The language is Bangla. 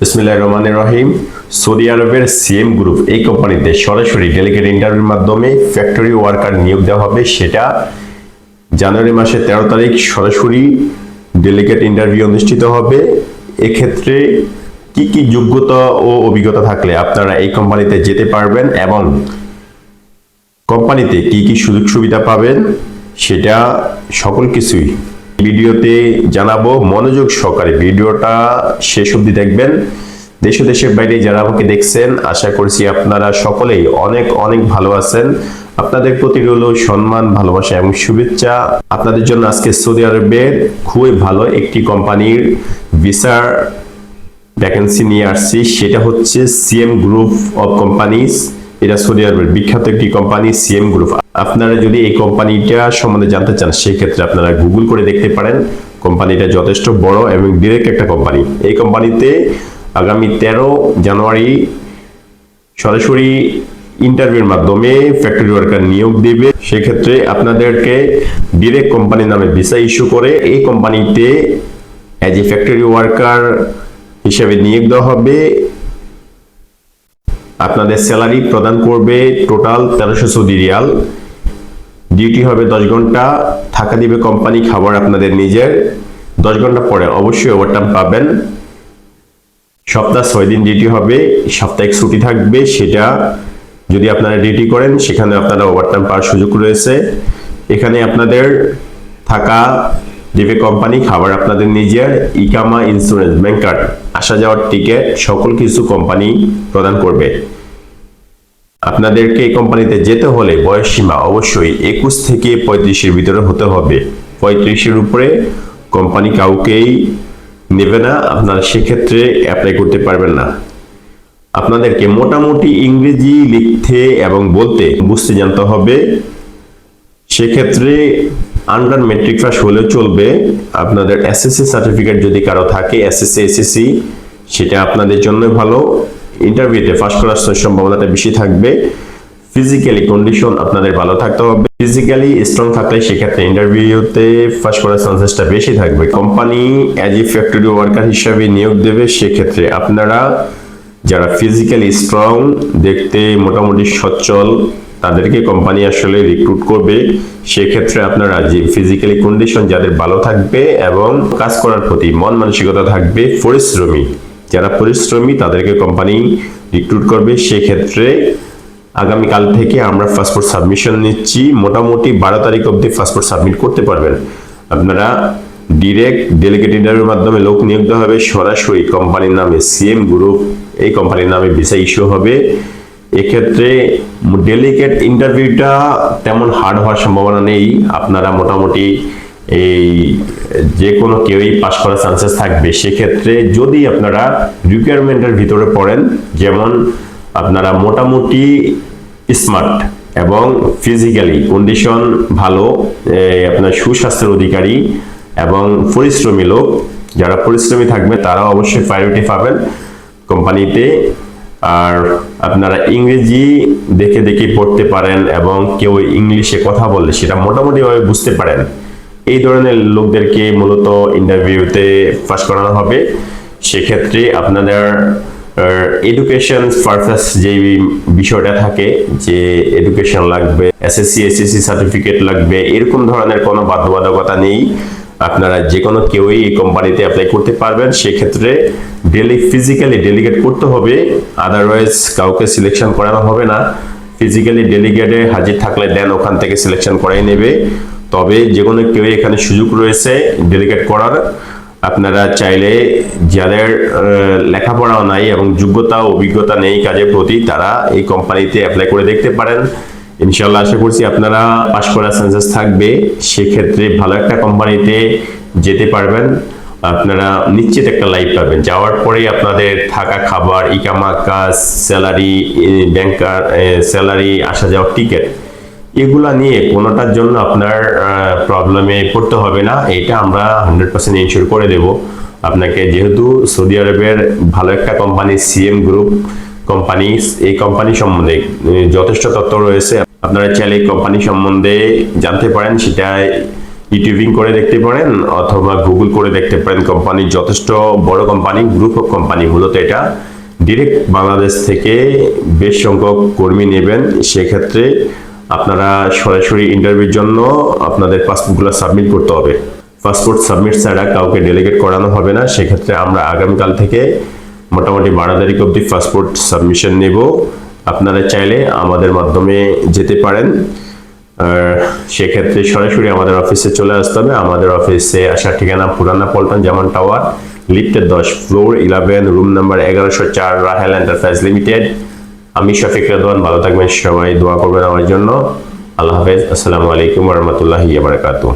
বিসমিল্লাহির রহমানির রহিম। সৌদি আরবের সিএম গ্রুপ, এই কোম্পানিতে সরাসরি ডেলিগেট ইন্টারভিউর মাধ্যমে ফ্যাক্টরি ওয়ার্কার নিয়োগ দেওয়া হবে। সেটা জানুয়ারি মাসের তেরো তারিখ সরাসরি ডেলিগেট ইন্টারভিউ অনুষ্ঠিত হবে। এক্ষেত্রে কি কি যোগ্যতা ও অভিজ্ঞতা থাকলে আপনারা এই কোম্পানিতে যেতে পারবেন এবং কোম্পানিতে কি কি সুযোগ সুবিধা পাবেন, সেটা সকল কিছুই ভিডিওতে জানাব, মনোযোগ সহকারে ভিডিওটা শেষ অবধি দেখবেন। দেশ দেশের বাইরে যারা আমাকে দেখছেন, আশা করছি আপনারা সকলেই অনেক অনেক ভালো আছেন। আপনাদের প্রতি রইল সম্মান, ভালোবাসা এবং শুভেচ্ছা। আপনাদের জন্য আজকে সৌদি আরবের খুবই ভালো একটি কোম্পানির ভিসার ভ্যাকেন্সি নিয়ে আসছি। সেটা হচ্ছে সিএম গ্রুপ অফ কোম্পানিজ এটা সৌদি আরবের বিখ্যাত একটি কোম্পানি, সিএম গ্রুপ। আপনারা যদি এই কোম্পানিটা সম্বন্ধে জানতে চান, সেক্ষেত্রে আপনারা গুগল করে দেখতে পারেন। কোম্পানিটা যথেষ্ট বড় এবং ডিরেক্ট একটা কোম্পানি। এই কোম্পানিতে আগামী তেরো জানুয়ারি সরাসরি ইন্টারভিউর মাধ্যমে ফ্যাক্টরি ওয়ার্কার নিয়োগ দিবে। সেক্ষেত্রে আপনাদেরকে ডিরেক্ট কোম্পানির নামে ভিসা ইস্যু করে এই কোম্পানিতে অ্যাজ এ ফ্যাক্টরি ওয়ার্কার হিসেবে নিয়োগ দেওয়া হবে। আপনাদের স্যালারি প্রদান করবে টোটাল তেরোশো সৌদি রিয়াল। ডিউটি হবে দশ ঘণ্টা, থাকা দিবে কোম্পানি খাবার আপনাদের নিজের। দশ ঘণ্টা পরে অবশ্যই ওভারটাইম পাবেন। সপ্তাহ ছয় দিন ডিউটি হবে সাপ্তাহিক ছুটি থাকবে, সেটা যদি আপনারা ডিউটি করেন, সেখানে আপনারা ওভারটাইম পাওয়ার সুযোগ রয়েছে। এখানে আপনাদের থাকা দিবে কোম্পানি খাবার আপনাদের নিজের, ইকামা ইন্স্যুরেন্স ব্যাংক কার্ড আসা যাওয়ার টিকিট সকল কিছু কোম্পানি প্রদান করবে। আপনাদেরকে এই কোম্পানিতে যেতে হলে বয়স সীমা অবশ্যই একুশ থেকে পঁয়ত্রিশের ভিতরে হতে হবে। পঁয়ত্রিশের উপরে কোম্পানি কাউকেই নেবে না, আপনারা সেক্ষেত্রে অ্যাপ্লাই করতে পারবেন না। আপনাদেরকে মোটামুটি ইংরেজি লিখতে এবং বলতে বুঝতে জানতে হবে। সেক্ষেত্রে আন্ডার মেট্রিক পাস হলেও চলবে। আপনাদের এসএসসি সার্টিফিকেট যদি কারও থাকে এসএসসি এসএসসি সেটা আপনাদের জন্য ভালো। ইন্টারভিউতে ফার্স্ট করার সম্ভাবনাটা বেশি থাকবে। ফিজিক্যালি কন্ডিশন আপনাদের ভালো থাকতে হবে। ফিজিক্যালি স্ট্রং থাকলে সেক্ষেত্রে ইন্টারভিউতে ফার্স্ট করার চান্সেসটা বেশি থাকবে। Company as a factory worker হিসাবে নিয়োগ দেবে, সেক্ষেত্রে আপনারা যারা ফিজিক্যালি স্ট্রং দেখতে মোটামুটি সচ্ছল, তাদেরকে কোম্পানি আসলে রিক্রুট করবে। সেক্ষেত্রে আপনারা যে ফিজিক্যালি কন্ডিশন যাদের ভালো থাকবে এবং কাজ করার প্রতি মন মানসিকতা থাকবে, পরিশ্রমী। যারা পরিশ্রমী, তাদেরকে কোম্পানি রিক্রুট করবে। সেক্ষেত্রে আগামীকাল থেকে আমরা পাসপোর্ট সাবমিশন নিচ্ছি। মোটামুটি বারো তারিখ অবধি পাসপোর্ট সাবমিট করতে পারবেন। আপনারা ডিরেক্ট ইন্টারভিউর মাধ্যমে লোক নিয়োগ দেওয়া হবে। সরাসরি কোম্পানির নামে সিএম গ্রুপ এই কোম্পানির নামে ভিসা ইস্যু হবে। এক্ষেত্রে ডেলিগেট ইন্টারভিউটা তেমন হার্ড হওয়ার সম্ভাবনা নেই। আপনারা মোটামুটি এই যে কোনো কেউই পাশ করার চান্সেস থাকবে। সেক্ষেত্রে যদি আপনারা রিকোয়ারমেন্টের ভিতরে পড়েন, যেমন আপনারা মোটামুটি স্মার্ট এবং ফিজিক্যালি কন্ডিশন ভালো আপনার সুস্বাস্থ্যের অধিকারী এবং পরিশ্রমী লোক, যারা পরিশ্রমী থাকবে তারা অবশ্যই প্রায়োরিটি পাবেন কোম্পানিতে। আর আপনারা ইংরেজি দেখে দেখে পড়তে পারেন এবং কেউ ইংলিশে কথা বললে সেটা মোটামুটিভাবে বুঝতে পারেন। এই ধরনের লোকদেরকে মূলত ইন্টারভিউতে পাস করানো হবে। সেক্ষেত্রে আপনাদের এডুকেশন পারপাস যে বিষয়টা থাকে, যে এডুকেশন লাগবে এসএসসি এসএসসি সার্টিফিকেট লাগবে, এরকম ধরনের কোনো বাধ্যবাধকতা নেই। আপনারা যে কোনো কেউই এই কোম্পানিতে অ্যাপ্লাই করতে পারবেন। সেক্ষেত্রে ডেলি ফিজিক্যালি ডেলিগেট করতে হবে। আদারওয়াইজ কাউকে সিলেকশন করানো হবে না। ফিজিক্যালি ডেলিগেটে হাজির থাকলে দেন ওখান থেকে সিলেকশন করাই নেবে। তবে যে কোনো কেউ এখানে সুযোগ রয়েছে ডেলিগেট করার। আপনারা চাইলে যাদের লেখাপড়াও নাই এবং যোগ্যতা অভিজ্ঞতা নেই কাজের প্রতি, তারা এই কোম্পানিতে অ্যাপ্লাই করে দেখতে পারেন। ইনশাল্লাহ আশা করছি আপনারা পাশ করার চান্সেস থাকবে। সেক্ষেত্রে ভালো একটা কোম্পানিতে যেতে পারবেন। আপনারা নিশ্চিত একটা লাইফ পাবেন। যাওয়ার পরে আপনাদের থাকা খাবার ইকামা কাজ স্যালারি ব্যাংকার স্যালারি আসা যাওয়ার টিকিট এগুলা নিয়ে কোনোটার জন্য আপনার প্রবলেমে পড়তে হবে না। এটা আমরা হান্ড্রেড পার্সেন্ট ইনশিওর করে দেব। আপনাকে যেহেতু সৌদি আরবের ভালো একটা কোম্পানি সিএম গ্রুপ কোম্পানি এই কোম্পানি সম্বন্ধে যথেষ্ট তথ্য রয়েছে। আপনারা চাইলে কোম্পানি সম্বন্ধে জানতে পারেন, সেটা ইউটিউবিং করে দেখতে পারেন, অথবা গুগল করে দেখতে পারেন। কোম্পানি যথেষ্ট বড় কোম্পানি গ্রুপ অফ কোম্পানি মূলত এটা। ডিরেক্ট বাংলাদেশ থেকে বেশ সংখ্যক কর্মী নেবেন। সেক্ষেত্রে আপনারা সরাসরি ইন্টারভিউর জন্য আপনাদের পাসপোর্টগুলো সাবমিট করতে হবে। পাসপোর্ট সাবমিট ছাড়া কাউকে ডেলিগেট করানো হবে না। সেক্ষেত্রে আমরা আগামীকাল থেকে মোটামুটি বারো তারিখ অবধি পাসপোর্ট সাবমিশন নেব। আপনারা চাইলে আমাদের মাধ্যমে যেতে পারেন। আর সেক্ষেত্রে সরাসরি আমাদের অফিসে চলে আসতে হবে। আমাদের অফিসে আসার ঠিকানা পুরানা পল্টন যেমন টাওয়ার লিফটের দশ ফ্লোর ইলেভেন রুম নাম্বার এগারোশো চার রাহেল এন্টারপ্রাইজ লিমিটেড আমি শফিক রেদওয়ান, ভালো থাকবেন সবাই, দোয়া করবেন আমার জন্য। আল্লাহ হাফেজ, আসসালামু আলাইকুম রহমতুল্লাহ বারকাতুহ।